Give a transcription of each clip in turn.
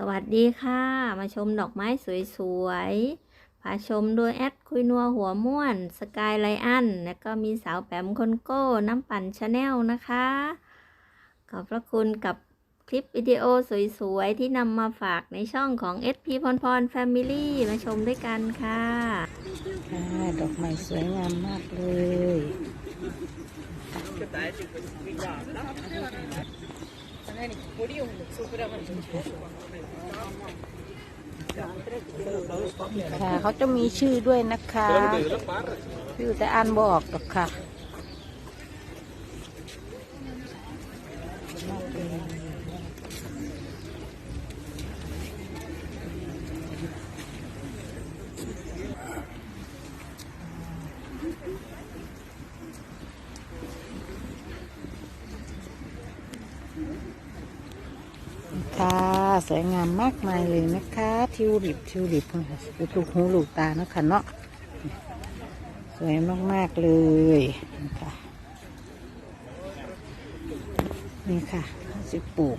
สวัสดีค่ะ มาชมดอกไม้สวยๆพาชมโดยแอดคุยนัวหัวม่วน สกายไลอัน แล้วก็มีสาวแปมคนโก้ น้ำปั่นชาแนลนะคะ ขอบพระคุณกับคลิปวิดีโอสวยๆ ที่นำมาฝากในช่องของ SP พรพร Family มาชมด้วยกันค่ะค่ะดอกไม้สวยงามมากเลย ค่ะเขาจะมีชื่อด้วยนะคะชื่อแต่อ่านบออกหรอกค่ะ ค่ะ สวยงามมากมายเลยนะคะทิวลิปทิวลิปค่ะลูกหูลูกตานะคะเนาะสวยมากๆเลยนะคะนี่ค่ะสิปลูก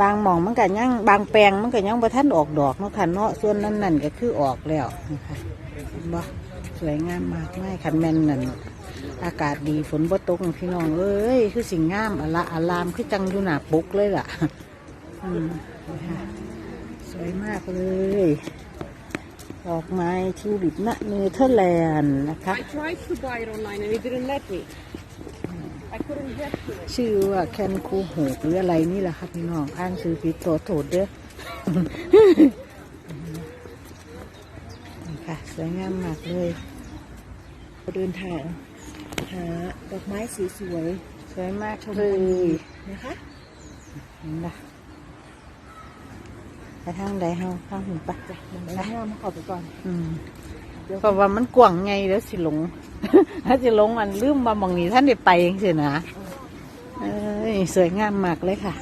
บางหมองมันก็ยังบางแปลงมันก็ยังบ่ท่านออกดอกเนาะค่ะเนาะส่วนนั้นนั่นก็คือออกแล้วนะคะบ่สวยงามมากไม่คันแม่นนั่นอากาศดีฝนบ่ตกพี่น้องเอ้ยคือสิ่งงามอละอารามคือจังอยู่หนาปุกเลยล่ะ อืมนะคะสวยมากเลย ดอกไม้ทิวลิปณเนเธอร์แลนด์นะคะ I tried to buy it online and it didn't let me. I couldn't get to it. ชื่อว่าแคนคูโหกหรืออะไรนี่แหละครับพี่น้องอ่านซื้อผิดตัวโถดเด้อนี่ค่ะสวยงามมากเลยเดินทางหาดอกไม้สวย สวยมากเลยๆนะคะเห็นปะ ไปทางใดเฮาทางหุ่นปะมันไม่งามข้าไปก่อนอืมเพราะว่ามันกว้างไงแล้วสิหลงถ้าสิหลงอันลืมมามองนี้ท่านได้ไปเองสินะเอ้ยสวยงามมากเลยค่ะ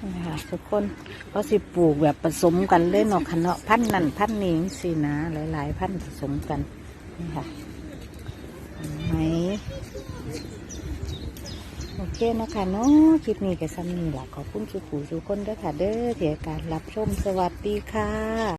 นี่ค่ะทุกคนเขาสิปลูกแบบผสมกันเลยเนาะค่ะเนาะพันนั่นพันนี้สินะ หลาย ๆ พันผสมกันนี่ค่ะไหม เคนะคะเนาะคลิปนี้ก็ซ้ำนี่แหละขอบคุณสุขูสุคนด้วยค่ะ เด้อเถียการรับชมสวัสดีค่ะ